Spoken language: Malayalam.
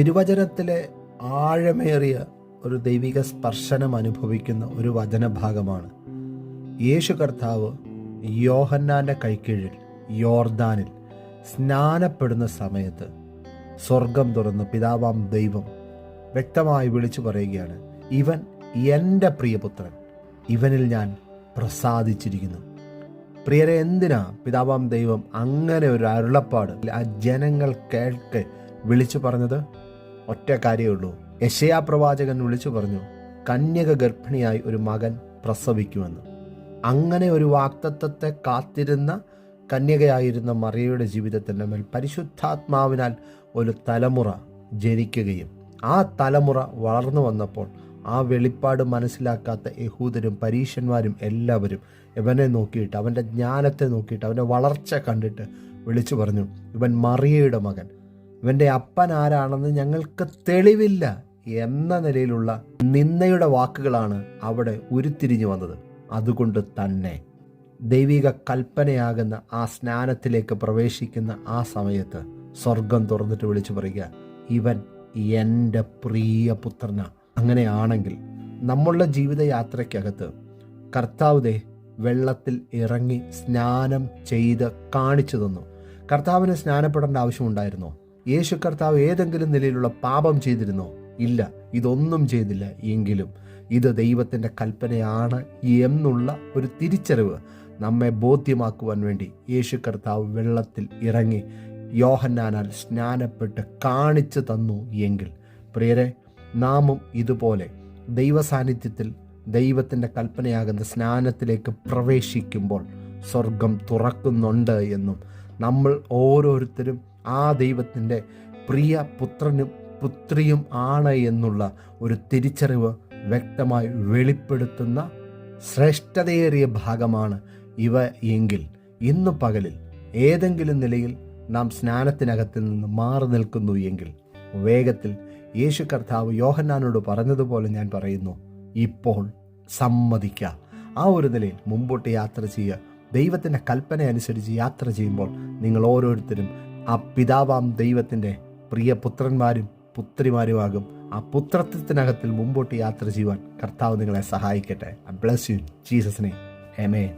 തിരുവചനത്തിലെ ആഴമേറിയ ഒരു ദൈവിക സ്പർശനം അനുഭവിക്കുന്ന ഒരു വചനഭാഗമാണ്. യേശു കർത്താവ് യോഹന്നാന്റെ കൈക്കീഴിൽ യോർദാനിൽ സ്നാനപ്പെടുന്ന സമയത്ത് സ്വർഗം തുറന്ന് പിതാവാം ദൈവം വ്യക്തമായി വിളിച്ചു പറയുകയാണ് ഇവൻ എന്റെ പ്രിയപുത്രൻ ഇവനിൽ ഞാൻ പ്രസാദിച്ചിരിക്കുന്നു. പ്രിയരെ എന്തിനാ പിതാവാം ദൈവം അങ്ങനെ ഒരു അരുളപ്പാട്? ആ ജനങ്ങൾ കേൾക്കെ വിളിച്ചു പറഞ്ഞത്? ഒറ്റ കാര്യമേ ഉള്ളൂ യശയാ പ്രവാചകൻ വിളിച്ചു പറഞ്ഞു കന്യക ഗർഭിണിയായി ഒരു മകൻ പ്രസവിക്കുമെന്ന്. അങ്ങനെ ഒരു വാക്തത്വത്തെ കാത്തിരുന്ന കന്യകയായിരുന്ന മറിയയുടെ ജീവിതത്തിന്റെ മേൽ പരിശുദ്ധാത്മാവിനാൽ ഒരു തലമുറ ജനിക്കുകയും ആ തലമുറ വളർന്നു വന്നപ്പോൾ ആ വെളിപ്പാട് മനസ്സിലാക്കാത്ത യഹൂദരും പരീശന്മാരും എല്ലാവരും ഇവനെ നോക്കിയിട്ട് അവന്റെ ജ്ഞാനത്തെ നോക്കിയിട്ട് അവന്റെ വളർച്ച കണ്ടിട്ട് വിളിച്ചു പറഞ്ഞു ഇവൻ മറിയയുടെ മകൻ. ഇവന്റെ അപ്പൻ ആരാണെന്ന് ഞങ്ങൾക്ക് തെളിവില്ല എന്ന നിലയിലുള്ള നിന്ദയുടെ വാക്കുകളാണ് അവിടെ ഉരുത്തിരിഞ്ഞു വന്നത്. അതുകൊണ്ട് തന്നെ ദൈവിക കൽപ്പനയാകുന്ന ആ സ്നാനത്തിലേക്ക് പ്രവേശിക്കുന്ന ആ സമയത്ത് സ്വർഗം തുറന്നിട്ട് വിളിച്ചു പറയുക ഇവൻ എന്റെ പ്രിയ പുത്രന. അങ്ങനെയാണെങ്കിൽ നമ്മളുടെ ജീവിതയാത്രയ്ക്കകത്ത് കർത്താവ് വെള്ളത്തിൽ ഇറങ്ങി സ്നാനം ചെയ്ത് കാണിച്ചു തന്നു. കർത്താവിന് സ്നാനപ്പെടേണ്ട ആവശ്യമുണ്ടായിരുന്നോ? യേശു കർത്താവ് ഏതെങ്കിലും നിലയിലുള്ള പാപം ചെയ്തിരുന്നോ? ഇല്ല. ഇതൊന്നും ചെയ്തില്ല. എങ്കിലും ഇത് ദൈവത്തിന്റെ കൽപ്പനയാണ് എന്നുള്ള ഒരു തിരിച്ചറിവ് നമ്മെ ബോധ്യമാക്കുവാൻ വേണ്ടി യേശു കർത്താവ് വെള്ളത്തിൽ ഇറങ്ങി യോഹന്നാനാൽ സ്നാനപ്പെട്ട് കാണിച്ചു തന്നു എങ്കിൽ. പ്രിയരെ നാമും ഇതുപോലെ ദൈവസാന്നിധ്യത്തിൽ ദൈവത്തിന്റെ കൽപ്പനയാകുന്ന സ്നാനത്തിലേക്ക് പ്രവേശിക്കുമ്പോൾ സ്വർഗം തുറക്കുന്നുണ്ട് എന്നും നമ്മൾ ഓരോരുത്തരും ആ ദൈവത്തിന്റെ പ്രിയ പുത്രനും പുത്രിയും ആണ് എന്നുള്ള ഒരു തിരിച്ചറിവ് വ്യക്തമായി വെളിപ്പെടുത്തുന്ന ശ്രേഷ്ഠതയേറിയ ഭാഗമാണ് ഇവ എങ്കിൽ ഇന്ന് പകലിൽ ഏതെങ്കിലും നിലയിൽ നാം സ്നാനത്തിനകത്ത് നിന്ന് മാറി നിൽക്കുന്നു എങ്കിൽ വേഗത്തിൽ യേശു കർത്താവ് യോഹന്നാനോട് പറഞ്ഞതുപോലെ ഞാൻ പറയുന്നു ഇപ്പോൾ സമ്മതിക്കുക ആ ഒരു നിലയിൽ മുമ്പോട്ട് യാത്ര ചെയ്യുക. ദൈവത്തിന്റെ കൽപ്പന അനുസരിച്ച് യാത്ര ചെയ്യുമ്പോൾ നിങ്ങൾ ഓരോരുത്തരും ആ പിതാവാം ദൈവത്തിന്റെ പ്രിയ പുത്രന്മാരും പുത്രിമാരുമാകും. ആ പുത്രത്വത്തിനകത്തിൽ മുമ്പോട്ട് യാത്ര ചെയ്യുവാൻ കർത്താവ് നിങ്ങളെ സഹായിക്കട്ടെ. Bless you ജീസസിനെ എമേ